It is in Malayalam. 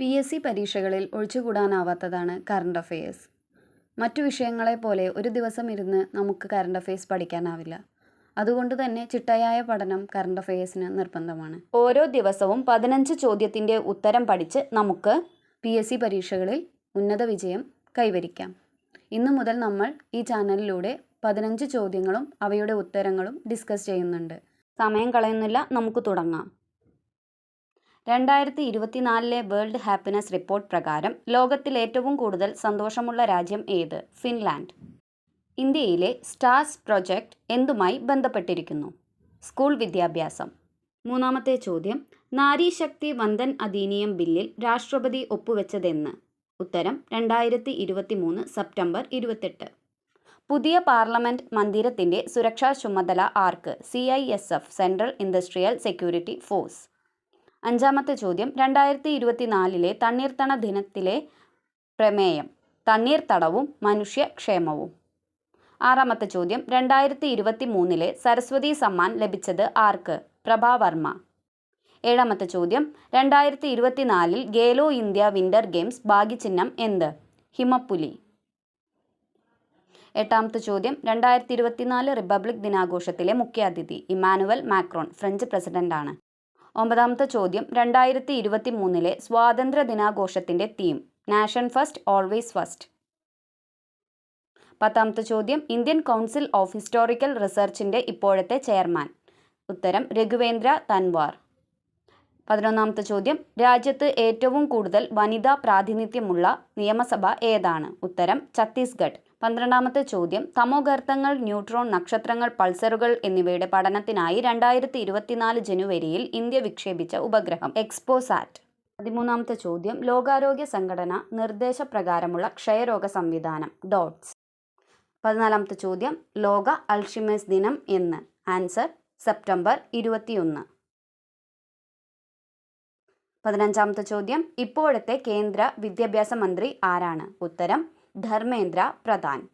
പി എസ് സി പരീക്ഷകളിൽ ഒഴിച്ചുകൂടാനാവാത്തതാണ് കറണ്ട് അഫയേഴ്സ് മറ്റു വിഷയങ്ങളെപ്പോലെ ഒരു ദിവസം ഇരുന്ന് നമുക്ക് കറണ്ട് അഫയേഴ്സ് പഠിക്കാനാവില്ല. അതുകൊണ്ട് തന്നെ ചിട്ടയായ പഠനം കറണ്ട് അഫയേഴ്സിന് നിർബന്ധമാണ്. ഓരോ ദിവസവും പതിനഞ്ച് ചോദ്യത്തിന്റെ ഉത്തരം പഠിച്ച് നമുക്ക് പി എസ് സി പരീക്ഷകളിൽ ഉന്നത വിജയം കൈവരിക്കാം. ഇന്നു മുതൽ നമ്മൾ ഈ ചാനലിലൂടെ പതിനഞ്ച് ചോദ്യങ്ങളും അവയുടെ ഉത്തരങ്ങളും ഡിസ്കസ് ചെയ്യുന്നുണ്ട്. സമയം കളയുന്നില്ല നമുക്ക് തുടങ്ങാം. രണ്ടായിരത്തി ഇരുപത്തിനാലിലെ വേൾഡ് ഹാപ്പിനെസ് റിപ്പോർട്ട് പ്രകാരം ലോകത്തിൽ ഏറ്റവും കൂടുതൽ സന്തോഷമുള്ള രാജ്യം ഏത്? ഫിൻലാൻഡ്. ഇന്ത്യയിലെ സ്റ്റാർസ് പ്രൊജക്റ്റ് എന്തുമായി ബന്ധപ്പെട്ടിരിക്കുന്നു? സ്കൂൾ വിദ്യാഭ്യാസം. മൂന്നാമത്തെ ചോദ്യം നാരീശക്തി വന്ദൻ അധീനിയം ബില്ലിൽ രാഷ്ട്രപതി ഒപ്പുവെച്ചതെന്ന്. ഉത്തരം രണ്ടായിരത്തി ഇരുപത്തി മൂന്ന് സെപ്റ്റംബർ ഇരുപത്തെട്ട്. പുതിയ പാർലമെന്റ് മന്ദിരത്തിന്റെ സുരക്ഷാ ചുമതല ആർക്ക്? C I S F Central Industrial Security Force. അഞ്ചാമത്തെ ചോദ്യം. രണ്ടായിരത്തി ഇരുപത്തിനാലിലെ തണ്ണീർത്തണ ദിനത്തിലെ പ്രമേയം. തണ്ണീർത്തടവും മനുഷ്യക്ഷേമവും. ആറാമത്തെ ചോദ്യം. രണ്ടായിരത്തി ഇരുപത്തി മൂന്നിലെ സരസ്വതി സമ്മാൻ ലഭിച്ചത് ആർക്ക്? പ്രഭാവർമ്മ ഏഴാമത്തെ ചോദ്യം. രണ്ടായിരത്തി ഇരുപത്തിനാലിൽ ഗേലോ ഇന്ത്യ വിന്റർ ഗെയിംസ് ഭാഗ്യചിഹ്നം എന്ത്? ഹിമപ്പുലി. എട്ടാമത്തെ ചോദ്യം. രണ്ടായിരത്തി ഇരുപത്തിനാല് റിപ്പബ്ലിക് ദിനാഘോഷത്തിലെ മുഖ്യാതിഥി ഇമാനുവൽ മാക്രോൺ ഫ്രഞ്ച് പ്രസിഡന്റാണ്. ഒമ്പതാമത്തെ ചോദ്യം. രണ്ടായിരത്തി ഇരുപത്തി മൂന്നിലെ സ്വാതന്ത്ര്യ ദിനാഘോഷത്തിന്റെ theme nation first always first പത്താമത്തെ ചോദ്യം. ഇന്ത്യൻ കൗൺസിൽ ഓഫ് ഹിസ്റ്റോറിക്കൽ റിസർച്ചിന്റെ ഇപ്പോഴത്തെ ചെയർമാൻ. ഉത്തരം രഘുവേന്ദ്ര തൻവാർ. പതിനൊന്നാമത്തെ ചോദ്യം. രാജ്യത്ത് ഏറ്റവും കൂടുതൽ വനിതാ പ്രാതിനിധ്യമുള്ള നിയമസഭ ഏതാണ്? ഉത്തരം ഛത്തീസ്ഗഡ്. പന്ത്രണ്ടാമത്തെ ചോദ്യം തമോഗർത്തങ്ങൾ ന്യൂട്രോൺ നക്ഷത്രങ്ങൾ പൾസറുകൾ എന്നിവയുടെ പഠനത്തിനായി രണ്ടായിരത്തി ഇരുപത്തിനാല് ജനുവരിയിൽ ഇന്ത്യ വിക്ഷേപിച്ച ഉപഗ്രഹം എക്സ്പോസാറ്റ്. പതിമൂന്നാമത്തെ ചോദ്യം ലോകാരോഗ്യ സംഘടന നിർദ്ദേശപ്രകാരമുള്ള ക്ഷയരോഗ സംവിധാനം ഡോട്ട്സ്. പതിനാലാമത്തെ ചോദ്യം ലോക അൾഷിമേഴ്സ് ദിനം എന്ന് ആൻസർ സെപ്റ്റംബർ ഇരുപത്തിയൊന്ന്. പതിനഞ്ചാമത്തെ ചോദ്യം ഇപ്പോഴത്തെ കേന്ദ്ര വിദ്യാഭ്യാസ മന്ത്രി ആരാണ്? ഉത്തരം धर्मेंद्र प्रधान